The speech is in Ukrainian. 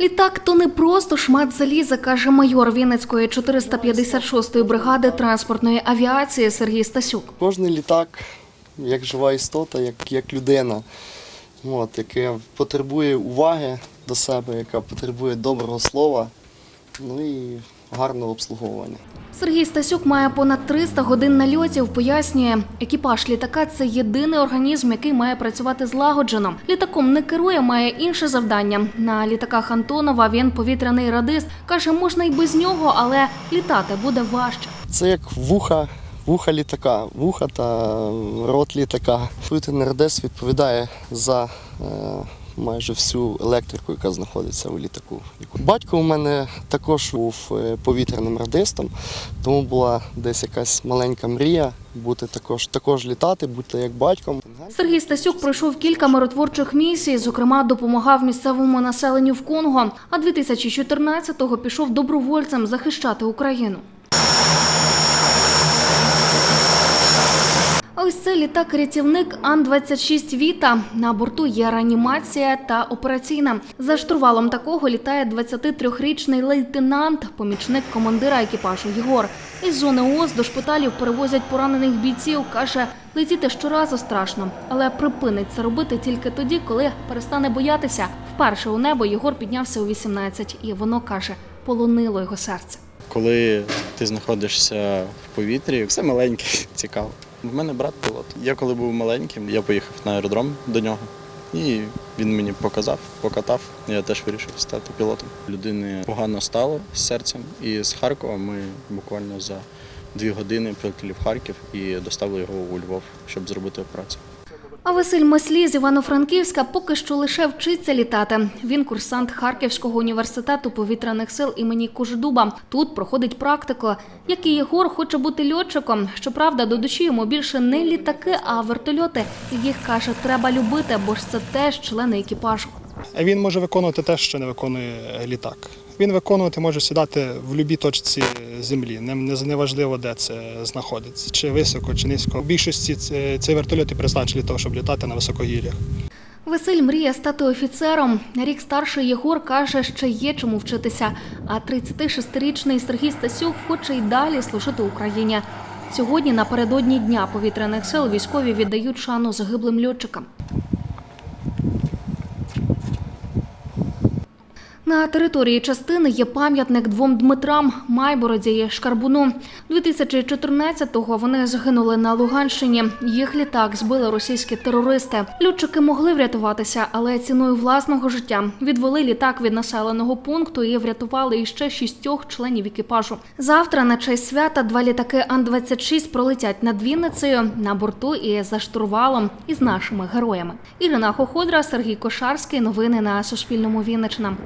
Літак то не просто шмат заліза, каже майор Вінницької 456-ї бригади транспортної авіації Сергій Стасюк. Кожний літак як жива істота, як, як людина, от, яка потребує уваги до себе, яка потребує доброго слова, ну і гарного обслуговування. Сергій Стасюк має понад 300 годин нальотів. Пояснює, екіпаж літака це єдиний організм, який має працювати злагоджено. Літаком не керує, має інше завдання. На літаках Антонова він повітряний радист. каже, можна й без нього, але літати буде важче. Це як вуха, вуха літака, вуха та рот літака. Повітряний радес відповідає за е, майже всю електрику, яка знаходиться у літаку. Батько у мене також був е, повітряним радистом, тому була десь якась маленька мрія бути також, також літати, бути як батьком. Сергій Стасюк пройшов кілька миротворчих місій, зокрема, допомагав місцевому населенню в Конго. А 2014-го пішов добровольцем захищати Україну. А Ось це літак-рятівник Ан-26 Віта. На борту є реанімація та операційна. За штурвалом такого літає 23-річний лейтенант, помічник командира екіпажу Єгор. Із зони ООС до шпиталів перевозять поранених бійців. Каже, летіти щоразу страшно, але припинить це робити тільки тоді, коли перестане боятися. Вперше у небо Єгор піднявся у 18, і воно каже, полонило його серце. Коли ти знаходишся в повітрі, все маленьке, цікаво. У мене брат пілот. Я коли був маленьким, я поїхав на аеродром до нього, і він мені показав, покатав. Я теж вирішив стати пілотом. Людини погано стало з серцем, і з Харкова ми буквально за дві години прилетіли в Харків і доставили його у Львов, щоб зробити операцію. А Василь Маслі з Івано-Франківська поки що лише вчиться літати. Він курсант Харківського університету повітряних сил імені Кожедуба. Тут проходить практику. Як і Єгор хоче бути льотчиком. Щоправда, до душі йому більше не літаки, а вертольоти. Їх каже, треба любити, бо ж це теж члени екіпажу. Він може виконувати те, що не виконує літак. Він виконувати може сідати в будь-якій точці землі. Не, не, не важливо, де це знаходиться, чи високо, чи низько. У більшості це, цей вертольот і призначений для того, щоб літати на високогір'ях. Василь мріє стати офіцером. Рік старший Єгор каже, ще є чому вчитися. А 36-річний Сергій Стасюк хоче й далі служити Україні. Сьогодні, напередодні Дня повітряних сил, військові віддають шану загиблим льотчикам. На території частини є пам'ятник двом Дмитрам Майбороді і Шкарбуну. 2014-го вони загинули на Луганщині. Їх літак збили російські терористи. Льотчики могли врятуватися, але ціною власного життя відвели літак від населеного пункту і врятували іще шістьох членів екіпажу. Завтра на честь свята два літаки Ан-26 пролетять над Вінницею на борту і за штурвалом із нашими героями. Ірина Хоходра, Сергій Кошарський. Новини на Суспільному Вінниччина.